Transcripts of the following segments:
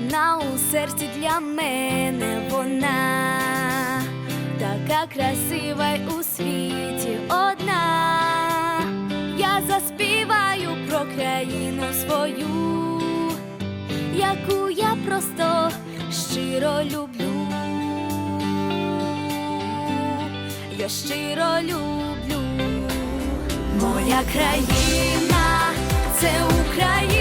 одна у серці для мене вона, така красива й у світі одна, я заспіваю про країну свою, яку я просто щиро люблю, я щиро люблю, моя країна це Україна.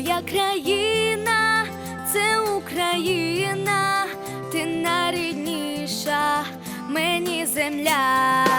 Моя країна це Україна, ти найрідніша мені земля.